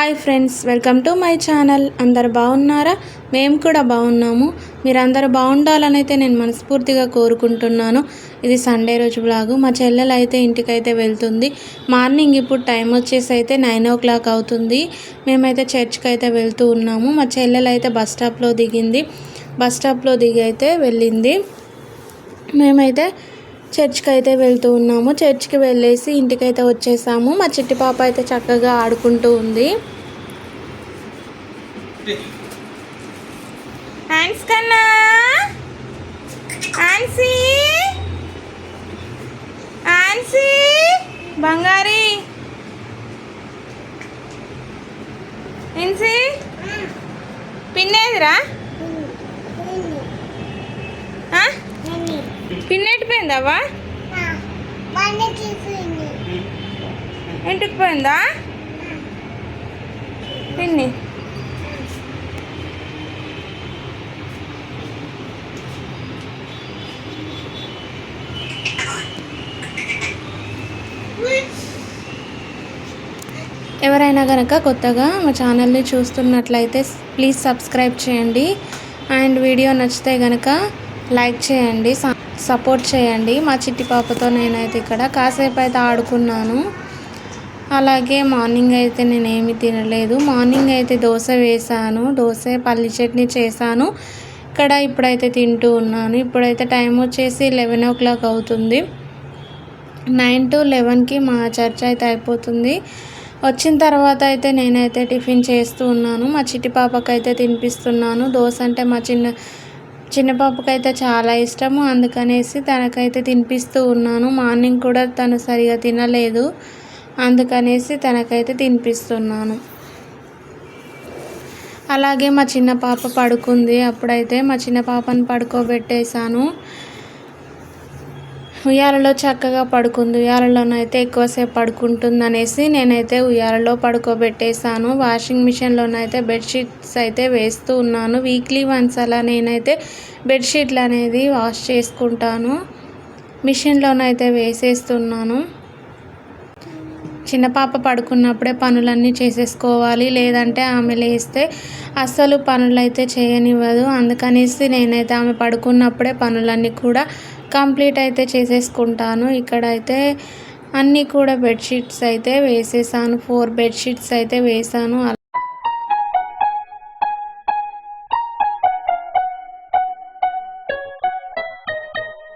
Hi friends welcome to my channel. అందరు బాగున్నారా? మేము కూడా బాగున్నాము. మీరందరూ బాగుండాలని అయితే నేను మనస్ఫూర్తిగా కోరుకుంటున్నాను. ఇది సండే రోజు బ్లాగు. మా చెల్లెలు అయితే ఇంటికైతే వెళ్తుంది. మార్నింగ్ ఇప్పుడు టైం వచ్చేసి అయితే నైన్ ఓ క్లాక్ అవుతుంది. మేమైతే చర్చ్కి అయితే వెళ్తూ ఉన్నాము. మా చెల్లెలు అయితే బస్ స్టాప్లో దిగింది. బస్ స్టాప్లో దిగి అయితే వెళ్ళింది. మేమైతే చర్చ్కి అయితే వెళ్తూ ఉన్నాము. చర్చ్కి వెళ్ళేసి ఇంటికైతే వచ్చేసాము. మా చిట్టి పాప అయితే చక్కగా ఆడుకుంటూ ఉంది. హ్యాండ్స్ కన్నా. ఆన్సీ ఆన్సీ బంగారి. ఇన్సీ పిన్నేదిరా ఆ? పిన్నెట్టు పోయిందావా ఇంటికి పోయిందా పిన్ని. ఎవరైనా కనుక కొత్తగా మా ఛానల్ని చూస్తున్నట్లయితే ప్లీజ్ సబ్స్క్రైబ్ చేయండి. అండ్ వీడియో నచ్చితే కనుక లైక్ చేయండి. సపోర్ట్ చేయండి మా చిట్టి పాపతో నేనైతే ఇక్కడ. కాసేపు అయితే ఆడుకున్నాను. అలాగే మార్నింగ్ అయితే నేనేమి తినలేదు. మార్నింగ్ అయితే దోశ వేసాను. దోశ పల్లి చట్నీ చేశాను. ఇక్కడ ఇప్పుడైతే తింటూ ఉన్నాను. ఇప్పుడైతే టైం వచ్చేసి లెవెన్ ఓ క్లాక్ అవుతుంది. నైన్ టు లెవెన్కి మా చర్చ్ అయితే అయిపోతుంది. వచ్చిన తర్వాత అయితే నేనైతే టిఫిన్ చేస్తూ ఉన్నాను. మా చిట్టి పాపకైతే తినిపిస్తున్నాను. దోశ అంటే మా చిన్న చిన్న పాపకైతే చాలా ఇష్టము. అందుకనేసి తనకైతే తినిపిస్తూ ఉన్నాను. మార్నింగ్ కూడా తను సరిగా తినలేదు. అందుకనేసి తనకైతే తినిపిస్తున్నాను. అలాగే మా చిన్న పాప పడుకుంది. అప్పుడైతే మా చిన్న పాపను పడుకోబెట్టేశాను. ఉయ్యాలలో చక్కగా పడుకుంది. ఉయ్యాలలోనైతే ఎక్కువసేపు పడుకుంటుంది అనేసి నేనైతే ఉయ్యాలలో పడుకోబెట్టేశాను. వాషింగ్ మిషన్లోనైతే బెడ్షీట్స్ అయితే వేస్తూ ఉన్నాను. వీక్లీ వన్స్ అలా నేనైతే బెడ్షీట్లు అనేది వాష్ చేసుకుంటాను. మిషన్లోనైతే వేసేస్తున్నాను. చిన్న పాప పడుకున్నప్పుడే పనులన్నీ చేసేసుకోవాలి. లేదంటే ఆమె లేస్తే అస్సలు పనులైతే చేయనివ్వదు. అందుకనేసి నేనైతే ఆమె పడుకున్నప్పుడే పనులన్నీ కూడా కంప్లీట్ అయితే చేసేసుకుంటాను. ఇక్కడైతే అన్నీ కూడా బెడ్షీట్స్ అయితే వేసేసాను. ఫోర్ బెడ్షీట్స్ అయితే వేసాను.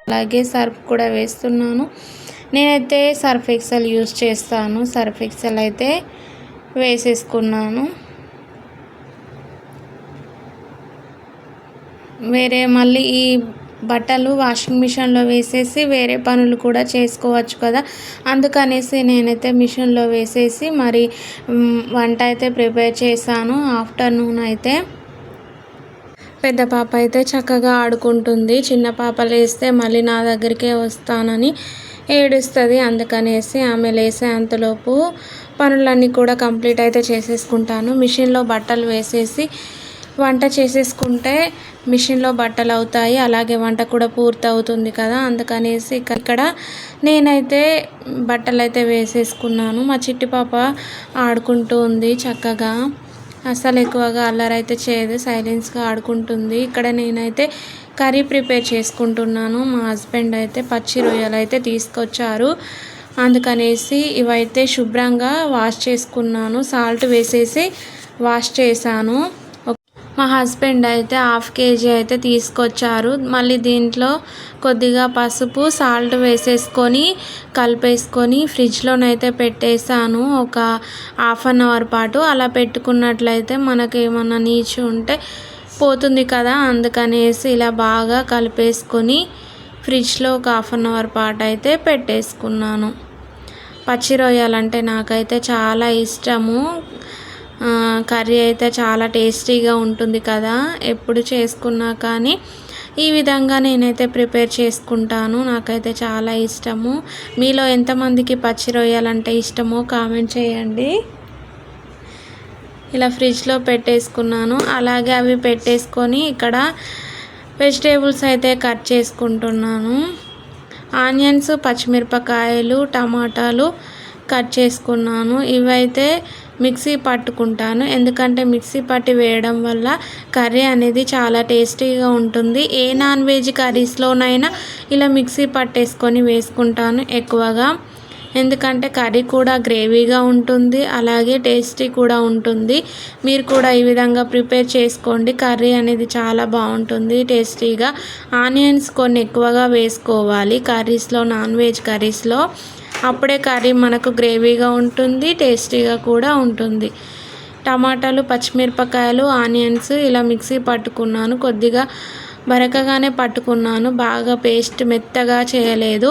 అలాగే సర్ఫ్ కూడా వేస్తున్నాను. నేనైతే సర్ఫ్ ఎక్సెల్ యూస్ చేస్తాను. సర్ఫ్ ఎక్సెల్ అయితే వేసేసుకున్నాను. వేరే మళ్ళీ ఈ బట్టలు వాషింగ్ మిషన్లో వేసేసి వేరే పనులు కూడా చేసుకోవచ్చు కదా. అందుకనేసి నేనైతే మిషన్లో వేసేసి మరి వంట అయితే ప్రిపేర్ చేశాను. ఆఫ్టర్నూన్ అయితే పెద్ద పాప అయితే చక్కగా ఆడుకుంటుంది. చిన్న పాప లేస్తే మళ్ళీ నా దగ్గరికే వస్తానని ఏడుస్తుంది. అందుకనేసి ఆమె లేసే అంతలోపు పనులన్నీ కూడా కంప్లీట్ అయితే చేసేసుకుంటాను. మిషన్లో బట్టలు వేసేసి వంట చేసేసుకుంటే మిషన్లో బట్టలు అవుతాయి అలాగే వంట కూడా పూర్తి అవుతుంది కదా అందుకనేసి ఇక్కడ నేనైతే బట్టలు అయితే వేసేసుకున్నాను. మా చిట్టి పాప ఆడుకుంటూ ఉంది చక్కగా. అసలు ఎక్కువగా అల్లరి అయితే చేయదు సైలెన్స్గా ఆడుకుంటుంది. ఇక్కడ నేనైతే కర్రీ ప్రిపేర్ చేసుకుంటున్నాను. మా హస్బెండ్ అయితే పచ్చి రొయ్యలు అయితే తీసుకొచ్చారు. అందుకనేసి ఇవైతే శుభ్రంగా వాష్ చేసుకున్నాను. సాల్ట్ వేసేసి వాష్ చేశాను. మా హస్బెండ్ అయితే హాఫ్ కేజీ అయితే తీసుకొచ్చారు. మళ్ళీ దీంట్లో కొద్దిగా పసుపు సాల్ట్ వేసేసుకొని కలిపేసుకొని ఫ్రిడ్జ్లోనైతే పెట్టేసాను ఒక హాఫ్ అన్ అవర్ పాటు అలా పెట్టుకున్నట్లయితే మనకి ఏమన్నా నీచు ఉంటే పోతుంది కదా అందుకనేసి ఇలా బాగా కలిపేసుకొని ఫ్రిడ్జ్లో ఒక హాఫ్ అన్ అవర్ పాటు అయితే పెట్టేసుకున్నాను. పచ్చి రొయ్యలంటే నాకైతే చాలా ఇష్టము. కర్రీ అయితే చాలా టేస్టీగా ఉంటుంది కదా ఎప్పుడు చేసుకున్నా కానీ. ఈ విధంగా నేనైతే ప్రిపేర్ చేసుకుంటాను నాకైతే చాలా ఇష్టము. మీలో ఎంతమందికి పచ్చి రొయ్యాలంటే ఇష్టమో కామెంట్ చేయండి. ఇలా ఫ్రిడ్జ్లో పెట్టేసుకున్నాను అలాగే అవి పెట్టేసుకొని ఇక్కడ వెజిటేబుల్స్ అయితే కట్ చేసుకుంటున్నాను. ఆనియన్స్ పచ్చిమిరపకాయలు టమాటాలు కట్ చేసుకున్నాను. ఇవైతే మిక్సీ పట్టుకుంటాను. ఎందుకంటే మిక్సీ పట్టి వేయడం వల్ల కర్రీ అనేది చాలా టేస్టీగా ఉంటుంది. ఏ నాన్ వెజ్ కర్రీస్లోనైనా ఇలా మిక్సీ పట్టేసుకొని వేసుకుంటాను ఎక్కువగా. ఎందుకంటే కర్రీ కూడా గ్రేవీగా ఉంటుంది అలాగే టేస్టీ కూడా ఉంటుంది. మీరు కూడా ఈ విధంగా ప్రిపేర్ చేసుకోండి. కర్రీ అనేది చాలా బాగుంటుంది టేస్టీగా. ఆనియన్స్ కొన్ని ఎక్కువగా వేసుకోవాలి కర్రీస్లో నాన్ వెజ్ కర్రీస్లో. అప్పుడే కర్రీ మనకు గ్రేవీగా ఉంటుంది టేస్టీగా కూడా ఉంటుంది. టమాటాలు పచ్చిమిరపకాయలు ఆనియన్స్ ఇలా మిక్సీ పట్టుకున్నాను. కొద్దిగా బరకగానే పట్టుకున్నాను. బాగా పేస్ట్ మెత్తగా చేయలేదు.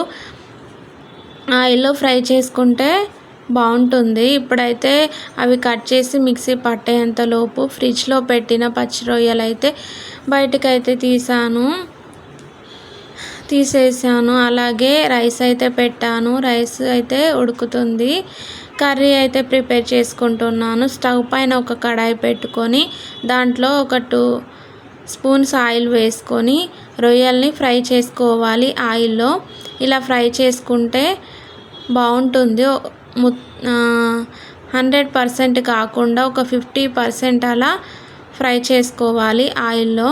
ఆయిల్లో ఫ్రై చేసుకుంటే బాగుంటుంది. ఇప్పుడైతే అవి కట్ చేసి మిక్సీ పట్టేంతలోపు ఫ్రిడ్జ్లో పెట్టిన పచ్చి రొయ్యలు అయితే బయటకైతే తీసాను. తీసేసాను. అలాగే రైస్ అయితే పెట్టాను. రైస్ అయితే ఉడుకుతుంది. కర్రీ అయితే ప్రిపేర్ చేసుకుంటున్నాను. స్టవ్ పైన ఒక కడాయి పెట్టుకొని దాంట్లో ఒక టూ స్పూన్స్ ఆయిల్ వేసుకొని రొయ్యల్ని ఫ్రై చేసుకోవాలి ఆయిల్లో. ఇలా ఫ్రై చేసుకుంటే బాగుంటుంది. హండ్రెడ్ పర్సెంట్ కాకుండా ఒక ఫిఫ్టీ పర్సెంట్ అలా ఫ్రై చేసుకోవాలి ఆయిల్లో.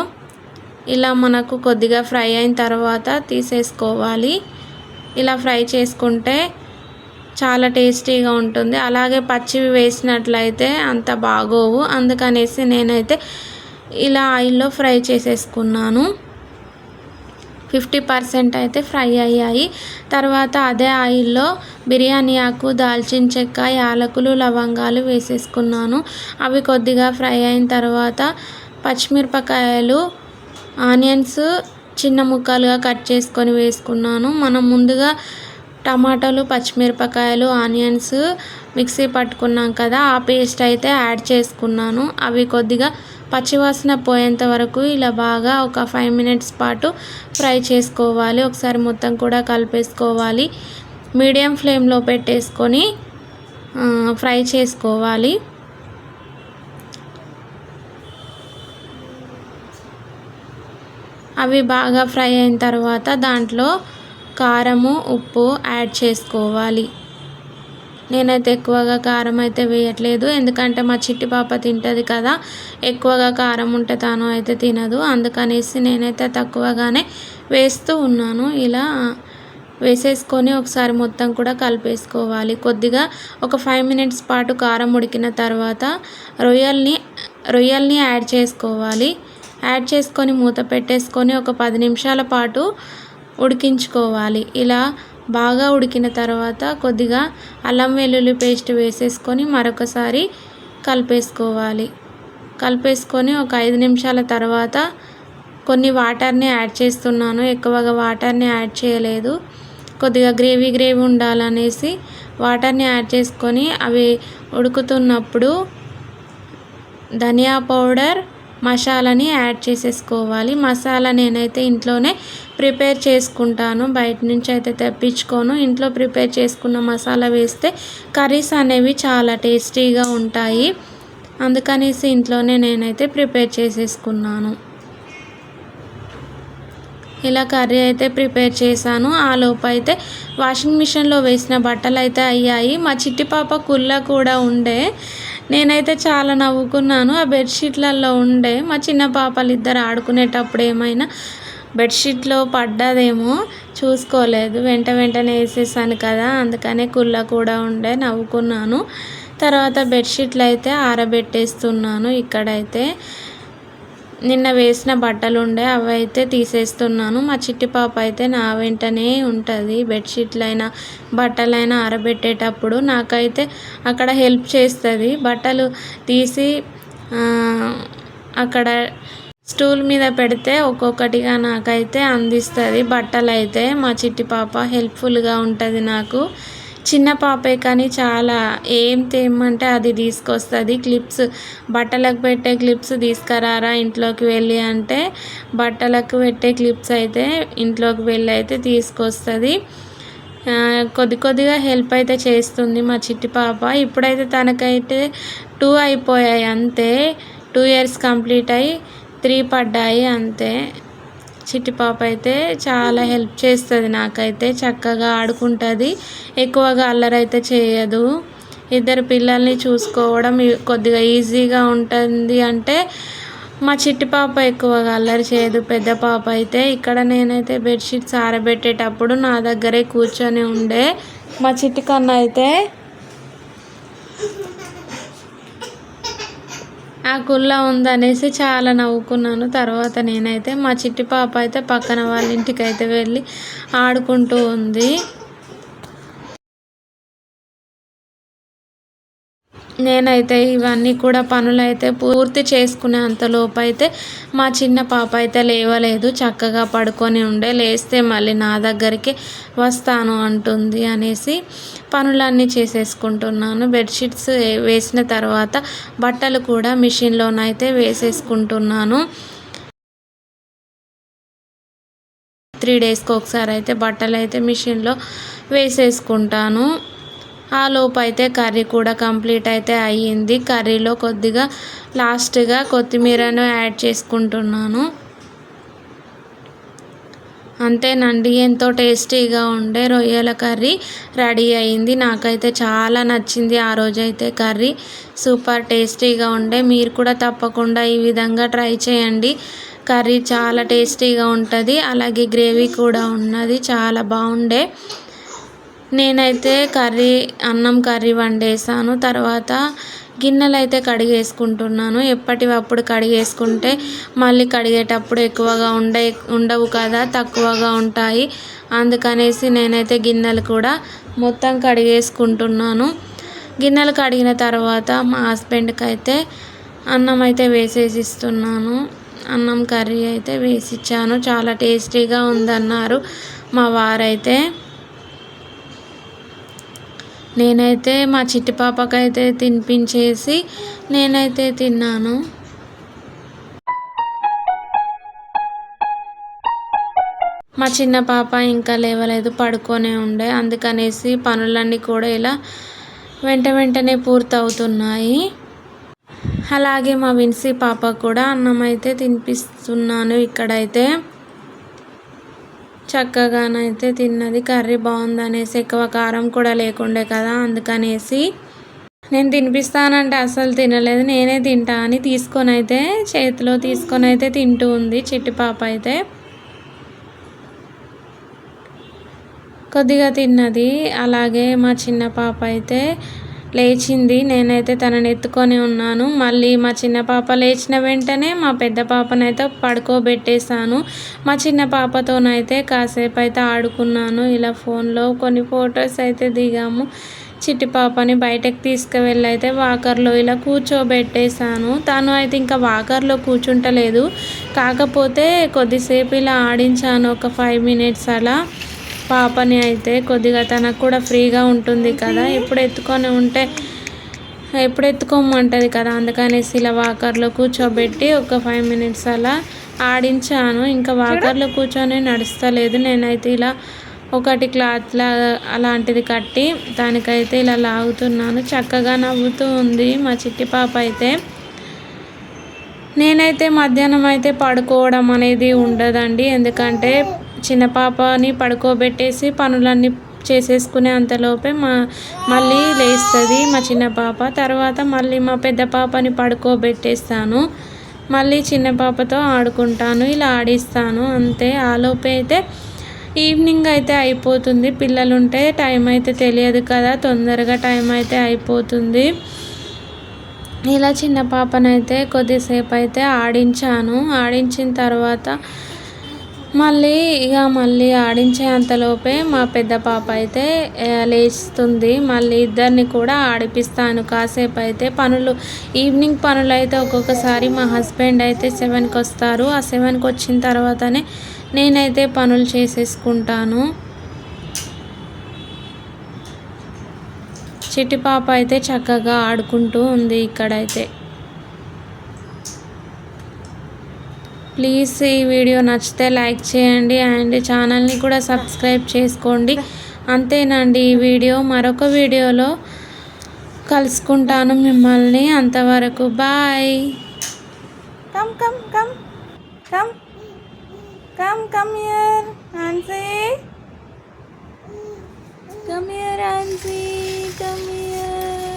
ఇలా మనకు కొద్దిగా ఫ్రై అయిన తర్వాత తీసేసుకోవాలి. ఇలా ఫ్రై చేసుకుంటే చాలా టేస్టీగా ఉంటుంది. అలాగే పచ్చివి వేసినట్లయితే అంత బాగోవు. అందుకనేసి నేనైతే ఇలా ఆయిల్లో ఫ్రై చేసేసుకున్నాను. ఫిఫ్టీ పర్సెంట్ అయితే ఫ్రై అయ్యాయి. తర్వాత అదే ఆయిల్లో బిర్యానీ ఆకు దాల్చిన చెక్క యాలకులు లవంగాలు వేసేసుకున్నాను. అవి కొద్దిగా ఫ్రై అయిన తర్వాత పచ్చిమిరపకాయలు ఆనియన్స్ చిన్న ముక్కలుగా కట్ చేసుకొని వేసుకున్నాను. మనం ముందుగా టమాటాలు పచ్చిమిరపకాయలు ఆనియన్స్ మిక్సీ పట్టుకున్నాం కదా ఆ పేస్ట్ అయితే యాడ్ చేసుకున్నాను. అవి కొద్దిగా పచ్చివాసన పోయేంత వరకు ఇలా బాగా ఒక ఫైవ్ మినిట్స్ పాటు ఫ్రై చేసుకోవాలి. ఒకసారి మొత్తం కూడా కలిపేసుకోవాలి. మీడియం ఫ్లేమ్లో పెట్టేసుకొని ఫ్రై చేసుకోవాలి. అవి బాగా ఫ్రై అయిన తర్వాత దాంట్లో కారము ఉప్పు యాడ్ చేసుకోవాలి. నేనైతే ఎక్కువగా కారం అయితే వేయట్లేదు. ఎందుకంటే మా చిట్టి పాప తింటుంది కదా ఎక్కువగా కారం ఉంటే తాను అయితే తినదు. అందుకనేసి నేనైతే తక్కువగానే వేస్తూ ఉన్నాను. ఇలా వేసేసుకొని ఒకసారి మొత్తం కూడా కలిపేసుకోవాలి. కొద్దిగా ఒక ఫైవ్ మినిట్స్ పాటు కారం ఉడికిన తర్వాత రొయ్యల్ని రొయ్యల్ని యాడ్ చేసుకోవాలి. యాడ్ చేసుకొని మూత పెట్టేసుకొని ఒక పది నిమిషాల పాటు ఉడికించుకోవాలి. ఇలా బాగా ఉడికిన తర్వాత కొద్దిగా అల్లం వెల్లుల్లి పేస్ట్ వేసేసుకొని మరొకసారి కలిపేసుకోవాలి. కలిపేసుకొని ఒక ఐదు నిమిషాల తర్వాత కొన్ని వాటర్ని యాడ్ చేస్తున్నాను. ఎక్కువగా వాటర్ని యాడ్ చేయలేదు. కొద్దిగా గ్రేవీ గ్రేవీ ఉండాలనేసి వాటర్ని యాడ్ చేసుకొని అవి ఉడుకుతున్నప్పుడు ధనియా పౌడర్ మసాలాని యాడ్ చేసేసుకోవాలి. మసాలా నేనైతే ఇంట్లోనే ప్రిపేర్ చేసుకుంటాను. బయట నుంచి అయితే తెప్పించుకోను. ఇంట్లో ప్రిపేర్ చేసుకున్న మసాలా వేస్తే కర్రీస్ అనేవి చాలా టేస్టీగా ఉంటాయి. అందుకనేసి ఇంట్లోనే నేనైతే ప్రిపేర్ చేసేసుకున్నాను. ఇలా కర్రీ అయితే ప్రిపేర్ చేశాను. ఆ లోపు అయితే వాషింగ్ మిషన్లో వేసిన బట్టలు అయితే అయ్యాయి. మా చిట్టి పాప కుల్ల కూడా ఉండే. నేనైతే చాలా నవ్వుకున్నాను. ఆ బెడ్షీట్లలో ఉండే మా చిన్న పాపలు ఇద్దరు ఆడుకునేటప్పుడు ఏమైనా బెడ్షీట్లో పడ్డదేమో చూసుకోలేదు. వెంట వెంటనే వేసేసాను కదా అందుకనే కుళ్ళ కూడా ఉండే నవ్వుకున్నాను. తర్వాత బెడ్షీట్లు అయితే ఆరబెట్టేస్తున్నాను ఇక్కడైతే. నిన్న వేసిన బట్టలు ఉండే అవి అయితే తీసేస్తున్నాను. మా చిట్టి పాప అయితే నా వెంటనే ఉంటుంది. బెడ్షీట్లైనా బట్టలైనా ఆరబెట్టేటప్పుడు నాకైతే అక్కడ హెల్ప్ చేస్తుంది. బట్టలు తీసి అక్కడ స్టూల్ మీద పెడితే ఒక్కొక్కటిగా నాకైతే అందిస్తుంది. బట్టలు అయితే మా చిట్టి పాప హెల్ప్ఫుల్గా ఉంటుంది నాకు. చిన్న పాపే కానీ చాలా ఏం తేమంటే అది తీసుకొస్తుంది. క్లిప్స్ బట్టలకు పెట్టే క్లిప్స్ తీసుకురారా ఇంట్లోకి వెళ్ళి అంటే బట్టలకు పెట్టే క్లిప్స్ అయితే ఇంట్లోకి వెళ్ళి అయితే తీసుకొస్తుంది. కొద్ది కొద్దిగా హెల్ప్ అయితే చేస్తుంది మా చిట్టి పాప. ఇప్పుడైతే తనకైతే టూ అయిపోయాయి అంతే. టూ ఇయర్స్ కంప్లీట్ అయ్యి త్రీ పడ్డాయి అంతే. చిట్టి పాప అయితే చాలా హెల్ప్ చేస్తుంది నాకైతే చక్కగా ఆడుకుంటుంది. ఎక్కువగా అల్లరైతే చేయదు. ఇద్దరు పిల్లల్ని చూసుకోవడం కొద్దిగా ఈజీగా ఉంటుంది అంటే మా చిట్టి పాప ఎక్కువగా అల్లరి చేయదు. పెద్ద పాప అయితే ఇక్కడ నేనైతే బెడ్షీట్స్ ఆరబెట్టేటప్పుడు నా దగ్గరే కూర్చొని ఉండే. మా చిట్టి కన్నా అయితే ఆ కుల్ల ఉందనేసి చాలా నవ్వుకున్నాను. తర్వాత నేనైతే మా చిట్టి పాప అయితే పక్కన వాళ్ళ ఇంటికి అయితే వెళ్ళి ఆడుకుంటూ ఉంది. నేనైతే ఇవన్నీ కూడా పనులైతే పూర్తి చేసుకునే అంతలోపు అయితే మా చిన్న పాప అయితే లేవలేదు. చక్కగా పడుకొని ఉండే లేస్తే మళ్ళీ నా దగ్గరికి వస్తాను అంటుంది అనేసి పనులన్నీ చేసేసుకుంటున్నాను. బెడ్షీట్స్ వేసిన తర్వాత బట్టలు కూడా మిషన్లోనైతే వేసేసుకుంటున్నాను. త్రీ డేస్కి ఒకసారి అయితే బట్టలు అయితే మిషన్లో వేసేసుకుంటాను. ఆ లోపు అయితే కర్రీ కూడా కంప్లీట్ అయితే అయ్యింది. కర్రీలో కొద్దిగా లాస్ట్గా కొత్తిమీరను యాడ్ చేసుకుంటున్నాను. అంతేనండి ఎంతో టేస్టీగా ఉండే రొయ్యల కర్రీ రెడీ అయింది నాకైతే చాలా నచ్చింది ఆ రోజైతే కర్రీ. సూపర్ టేస్టీగా ఉండే. మీరు కూడా తప్పకుండా ఈ విధంగా ట్రై చేయండి. కర్రీ చాలా టేస్టీగా ఉంటుంది. అలాగే గ్రేవీ కూడా ఉన్నది. చాలా బాగుండే. నేనైతే కర్రీ అన్నం కర్రీ వండేసాను. తర్వాత గిన్నెలు అయితే కడిగేసుకుంటున్నాను ఎప్పటివప్పుడు కడిగేసుకుంటే మళ్ళీ కడిగేటప్పుడు ఎక్కువగా ఉండే ఉండవు కదా తక్కువగా ఉంటాయి. అందుకనేసి నేనైతే గిన్నెలు కూడా మొత్తం కడిగేసుకుంటున్నాను. గిన్నెలు కడిగిన తర్వాత మా హస్బెండ్కి అయితే అన్నం అయితే వేసేసి ఇస్తున్నాను అన్నం కర్రీ అయితే వేసిచ్చాను. చాలా టేస్టీగా ఉందన్నారు మా వారైతే. నేనైతే మా చిట్టి పాపకైతే తినిపించేసి నేనైతే తిన్నాను. మా చిన్న పాప ఇంకా లేవలేదు పడుకొనే ఉండే. అందుకనేసి పనులన్నీ కూడా ఇలా వెంట వెంటనే పూర్తవుతున్నాయి. అలాగే మా విన్సీ పాప కూడా అన్నం అయితే తినిపిస్తున్నాను ఇక్కడైతే. చక్కగానైతే తిన్నది. కర్రీ బాగుందనేసి ఎక్కువ కారం కూడా లేకుండే కదా అందుకనేసి నేను తినిపిస్తానంటే అసలు తినలేదు. నేనే తింటా అని తీసుకొని అయితే చేతిలో తీసుకొని అయితే తింటూ ఉంది చిట్టి పాప అయితే. కొద్దిగా తిన్నది. అలాగే మా చిన్న పాప అయితే లేచింది. నేనైతే తనని ఎత్తుకొని ఉన్నాను. మళ్ళీ మా చిన్న పాప లేచిన వెంటనే మా పెద్ద పాపనైతే పడుకోబెట్టేశాను. మా చిన్న పాపతోనైతే కాసేపు అయితే ఆడుకున్నాను. ఇలా ఫోన్లో కొన్ని ఫొటోస్ అయితే దిగాము. చిట్టి పాపని బయటకు తీసుకువెళ్ళి అయితే వాకర్లో ఇలా కూర్చోబెట్టేశాను. తను అయితే ఇంకా వాకర్లో కూర్చుంటలేదు. కాకపోతే కొద్దిసేపు ఇలా ఆడించాను. ఒక ఫైవ్ మినిట్స్ అలా. పాపని అయితే కొద్దిగా తనకు కూడా ఫ్రీగా ఉంటుంది కదా. ఎప్పుడు ఎత్తుకొని ఉంటే ఎప్పుడు ఎత్తుకోమంటుంది కదా. అందుకనేసి ఇలా వాకర్లో కూర్చోబెట్టి ఒక ఫైవ్ మినిట్స్ అలా ఆడించాను. ఇంకా వాకర్లో కూర్చొని నడుస్తలేదు. నేనైతే ఇలా ఒకటి క్లాత్లా అలాంటిది కట్టి దానికైతే ఇలా లాగుతున్నాను. చక్కగా నవ్వుతూ ఉంది మా చిట్టి పాప అయితే. నేనైతే మధ్యాహ్నం అయితే పడుకోవడం అనేది ఉండదండి. ఎందుకంటే చిన్న పాపని పడుకోబెట్టేసి పనులన్నీ చేసేసుకునే అంతలోపే మా మళ్ళీ లేస్తుంది మా చిన్న పాప. తర్వాత మళ్ళీ మా పెద్ద పాపని పడుకోబెట్టేస్తాను. మళ్ళీ చిన్న పాపతో ఆడుకుంటాను ఇలా ఆడిస్తాను. అంతే ఆలోపే అయితే ఈవినింగ్ అయితే అయిపోతుంది. పిల్లలు ఉంటే టైం అయితే తెలియదు కదా తొందరగా టైం అయితే అయిపోతుంది. ఇలా చిన్న పాపనైతే కొద్దిసేపు అయితే ఆడించాను. ఆడించిన తర్వాత మళ్ళీ ఇక మళ్ళీ ఆడించే అంతలోపే మా పెద్ద పాప అయితే లేస్తుంది. మళ్ళీ ఇద్దరిని కూడా ఆడిపిస్తాను. కాసేపు అయితే పనులు ఈవినింగ్ పనులు అయితే ఒక్కొక్కసారి మా హస్బెండ్ అయితే సెవెన్కి వస్తారు. ఆ సెవెన్కి వచ్చిన తర్వాతనే నేనైతే పనులు చేసేసుకుంటాను. చిట్టి పాప అయితే చక్కగా ఆడుకుంటూ ఉంది ఇక్కడైతే. ప్లీజ్ ఈ వీడియో నచ్చితే లైక్ చేయండి అండ్ ఛానల్ని కూడా సబ్స్క్రైబ్ చేసుకోండి. అంతేనండి ఈ వీడియో. మరొక వీడియోలో కలుసుకుంటాను మిమ్మల్ని. అంతవరకు bye. Come come come come come come year ఆన్సీ come year ఆన్సీ కమ్ ఇయర్